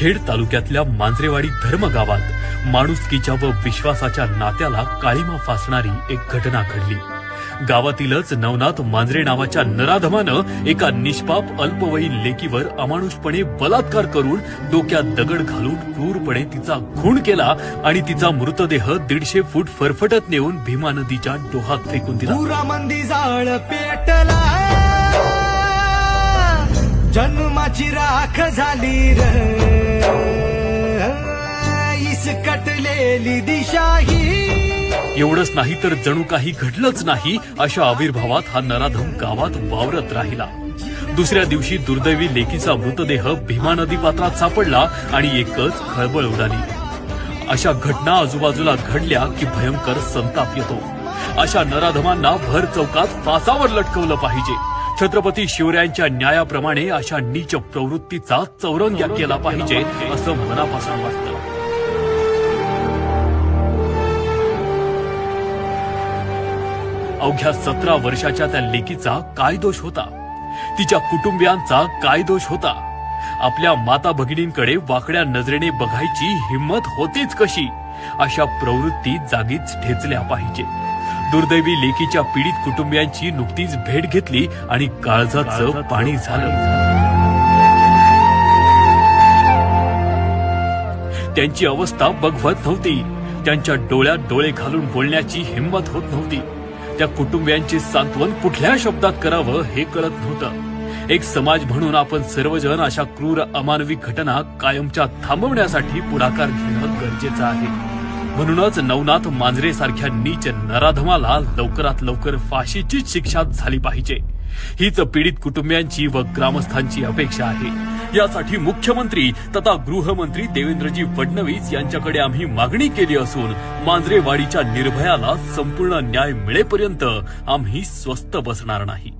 खेड तालुक्यातल्या मांजरेवाडी धर्म गावात माणुसकीच्या व विश्वासाच्या नात्याला काळीमा फासणारी एक घटना घडली. गावातीलच नवनाथ मांजरे नावाच्या नराधमानं एका निष्पाप अल्पवयीन लेकीवर अमानुषपणे बलात्कार करून डोक्यात दगड घालून क्रूरपणे तिचा खून केला आणि तिचा मृतदेह दीडशे फूट फरफटत नेऊन भीमा नदीच्या डोहात फेकून दिला. जन्माची राख झाली र. कटलेली दिशाही एवढंच नाही तर जणू काही घडलंच नाही अशा आविर्भावात हा नराधम गावात वावरत राहिला. दुसऱ्या दिवशी दुर्दैवी लेकीचा मृतदेह भीमा नदी पात्रात सापडला आणि एकच खळबळ उडाली. अशा घटना आजूबाजूला घडल्या की भयंकर संताप येतो. अशा नराधमांना भर चौकात फासावर लटकवलं पाहिजे. छत्रपती शिवरायांच्या न्यायाप्रमाणे अशा नीच प्रवृत्तीचा चौरंग्या केला पाहिजे असं मनापासून वाटतं. अवघ्या सतरा वर्षाच्या त्या लेकीचा काय दोष होता? तिच्या कुटुंबियांचा काय दोष होता? आपल्या माता भगिनींकडे वाकड्या नजरेने बघायची हिंमत होतीच कशी? अशा प्रवृत्ती जागीच ठेचल्या पाहिजे. दुर्दैवी लेकीच्या पीडित कुटुंबियांची नुकतीच भेट घेतली आणि काळजाचं पाणी झालं. त्यांची अवस्था बघवत नव्हती. त्यांच्या डोळ्यात डोळे घालून बोलण्याची हिंमत होत नव्हती. त्या कुटुंबियांचे सांत्वन कुठल्या शब्दात करावं हे कळत नव्हतं. एक समाज म्हणून आपण सर्वजण अशा क्रूर अमानवी घटना कायमच्या थांबवण्यासाठी पुढाकार घेणं गरजेचं आहे. म्हणूनच नवनाथ मांजरे सारख्या नीच नराधमाला लवकरात लवकर फाशीचीच शिक्षा झाली पाहिजे. हीच पीडित कुटुंबियांची व ग्रामस्थांची अपेक्षा आहे. यासाठी मुख्यमंत्री तथा गृहमंत्री देवेंद्रजी फडणवीस यांच्याकडे आम्ही मागणी केली असून मांजरेवाडीच्या निर्भयाला संपूर्ण न्याय मिळेपर्यंत आम्ही स्वस्थ बसणार नाही.